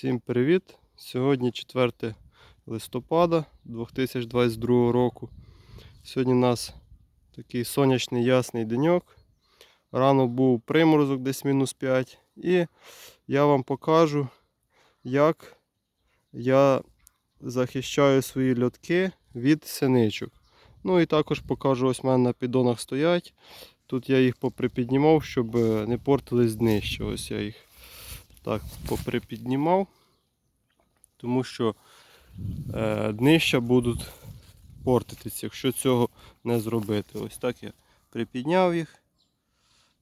Всім привіт! Сьогодні 4 листопада 2022 року. Сьогодні у нас такий сонячний ясний деньок. Рано був приморозок десь мінус 5. І я вам покажу, як я захищаю свої льотки від синичок. Ну і також покажу, ось в мене на піддонах стоять. Тут я їх поприпіднімав, щоб не портились днище. Ось я їх так поприпіднімав, тому що е, днища будуть портитися, якщо цього не зробити. Ось так я припідняв їх.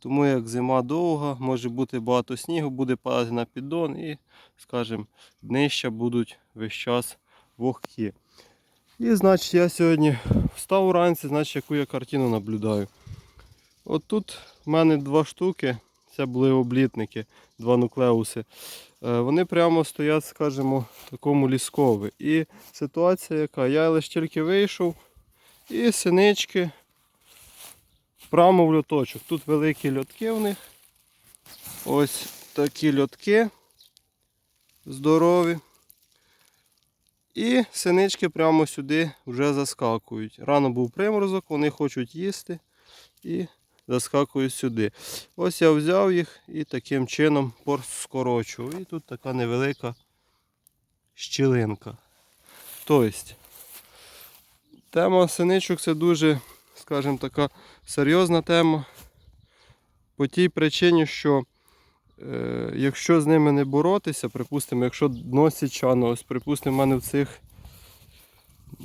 Тому як зима довга, може бути багато снігу, буде падати на піддон і, скажімо, днища будуть весь час вогкі. І значить я сьогодні встав уранці, значить яку я картину наблюдаю. От тут в мене два штуки, це були облітники, два нуклеуси. Е, Вони прямо стоять, скажімо, в такому ліскові. І ситуація яка? Я лише тільки вийшов і синички прямо в льоточок. Тут великі льотки в них. Ось такі льотки здорові. І синички прямо сюди вже заскакують. Рано був приморозок, вони хочуть їсти і заскакують сюди. Ось я взяв їх і таким чином скорочував. І тут така невелика щілинка. Тобто, тема синичок це дуже, скажімо, така серйозна тема. По тій причині, що е, якщо з ними не боротися, припустимо, якщо дно січано, ось припустимо, в мене в цих,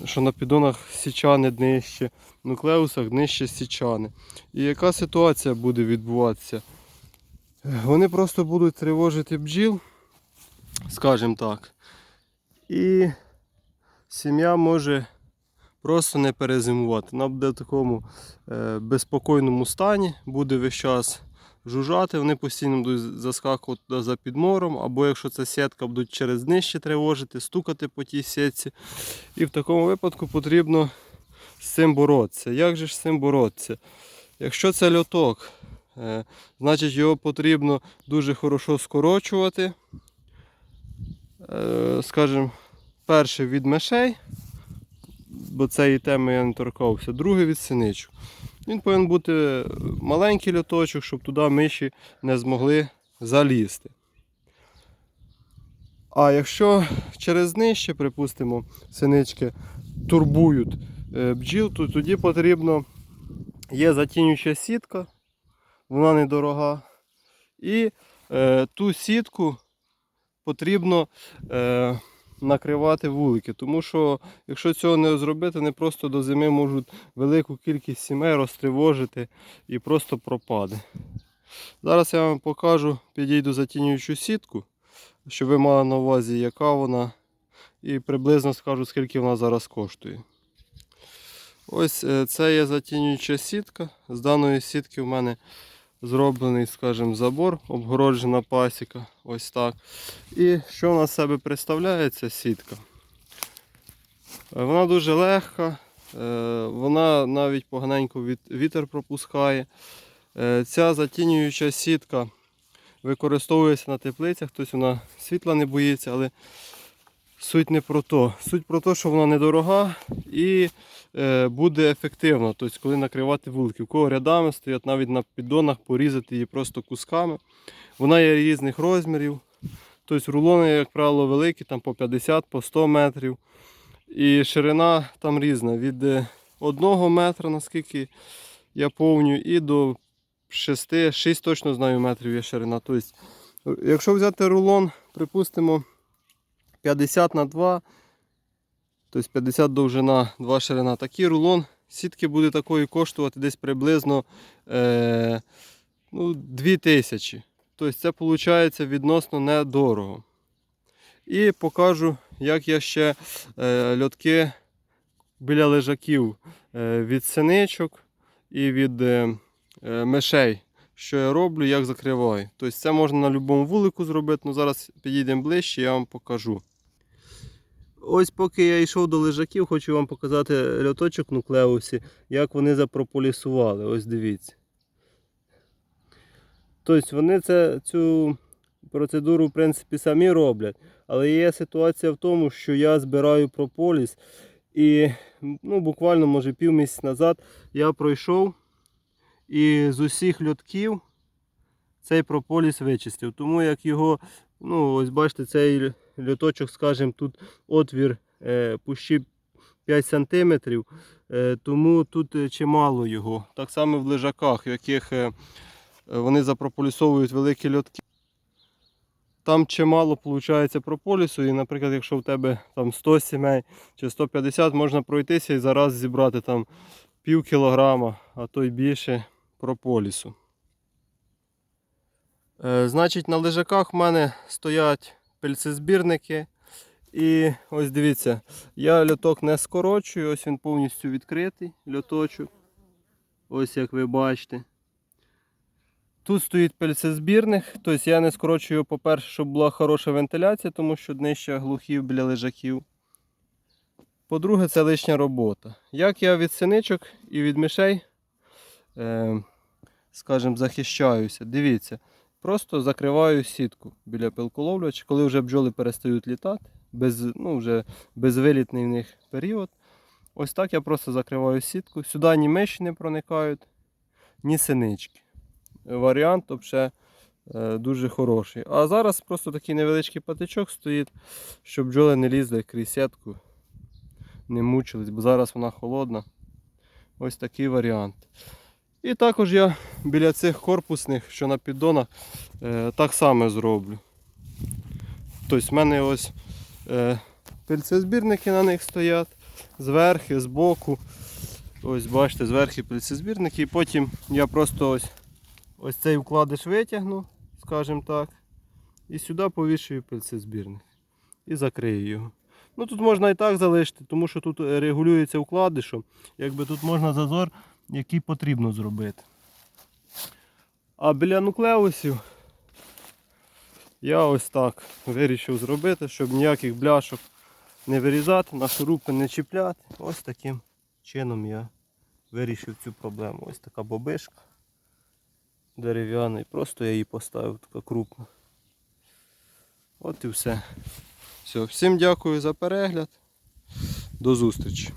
що на піддонах січани днище, в нуклеусах днище січани. І яка ситуація буде відбуватися? Вони просто будуть тривожити бджіл, скажімо так. І сім'я може просто не перезимувати. Вона буде в такому е, безпокійному стані, буде весь час жужжати, вони постійно будуть заскакувати за підмором, або якщо це сітка, будуть через днище тривожити, стукати по тій сітці. І в такому випадку потрібно з цим боротися. Як же ж з цим боротися? Якщо це льоток, е, значить його потрібно дуже хорошо скорочувати. Е, Скажімо, перше від мишей, бо цієї теми я не торкався, другий від синичок. Він повинен бути маленький льоточок, щоб туди миші не змогли залізти. А якщо через нижче, припустимо, синички турбують е, бджіл, то тоді потрібно є затінююча сітка, вона недорога. І е, ту сітку потрібно е, накривати вулики. Тому що якщо цього не зробити, вони просто до зими можуть велику кількість сімей розтривожити і просто пропаде. Зараз я вам покажу, підійду затінюючу сітку, щоб ви мали на увазі, яка вона, і приблизно скажу, скільки вона зараз коштує. Ось е, це є затінююча сітка. З даної сітки в мене зроблений, скажімо, забор, обгороджена пасіка. Ось так. І що з себе представляє ця сітка? Е, Вона дуже легка, е, вона навіть поганенько вітер пропускає. Е, Ця затінююча сітка використовується на теплицях, тобто вона світла не боїться, але суть не про то. Суть про те, що вона недорога і е, буде ефективно. Тобто, коли накривати вулики. У кого рядами стоять навіть на піддонах, порізати її просто кусками. Вона є різних розмірів. Тобто рулони, як правило, великі, там по 50, по 100 метрів. І ширина там різна. Від 1 метра, наскільки я повню, і до 6, 6 точно знаю метрів є ширина. Тобто, якщо взяти рулон, припустимо, 50 на 2, тобто 50 довжина, 2 ширина. Такий рулон сітки буде такої коштувати десь приблизно е, ну, 2000. Тобто це виходить відносно недорого. І покажу, як я ще е, льотки біля лежаків е, від синичок і від е, е, мишей. Що я роблю, як закриваю. Тобто це можна на будь-якому вулику зробити, але зараз підійдемо ближче, я вам покажу. Ось поки я йшов до лежаків, хочу вам показати льоточок нуклеусі, як вони запрополісували. Ось дивіться. Тобто вони це, цю процедуру, в принципі, самі роблять. Але є ситуація в тому, що я збираю прополіс. І ну, буквально, може, півмісяць назад я пройшов і з усіх льотків цей прополіс вичистив. Тому як його, ну, ось бачите, цей льоточок, скажімо, тут отвір е, пущі 5 см, е, тому тут е, чимало його. Так само в лежаках, в яких е, вони запрополісовують великі льотки. Там чимало виходить прополісу, і, наприклад, якщо в тебе там 100 сімей чи 150, можна пройтися і зараз зібрати там пів кілограма, а то й більше прополісу. Е, значить, на лежаках в мене стоять пильцезбірники. І ось дивіться, я льоток не скорочую, ось він повністю відкритий льоточок. Ось як ви бачите. Тут стоїть пельцезбірник, тобто я не скорочую, по-перше, щоб була хороша вентиляція, тому що днище глухів біля лежаків. По-друге, це лишня робота. Як я від синичок і від мишей, е, скажімо, захищаюся, дивіться, просто закриваю сітку біля пилколовлювача, коли вже бджоли перестають літати, без, ну, вже безвилітний в них період. Ось так я просто закриваю сітку. Сюди ні миші не проникають, ні синички варіант взагалі е, дуже хороший. А зараз просто такий невеличкий патичок стоїть, щоб бджоли не лізли крізь сітку, не мучились, бо зараз вона холодна. Ось такий варіант. І також я біля цих корпусних, що на піддонах, е, так само зроблю. Тобто в мене ось е, пильцезбірники на них стоять, зверху, збоку. Ось бачите, зверху пильцезбірники, і потім я просто ось Ось цей вкладиш витягну, скажімо так. І сюди повішую пильцезбірник. І закрию його. Ну тут можна і так залишити, тому що тут е, регулюється вкладишем. Якби тут можна зазор, який потрібно зробити. А біля нуклеусів я ось так вирішив зробити, щоб ніяких бляшок не вирізати, на шурупи не чіпляти. Ось таким чином я вирішив цю проблему. Ось така бобишка дерев'яний. Просто я її поставив така крупна. От і все. Все, всім дякую за перегляд. До зустрічі.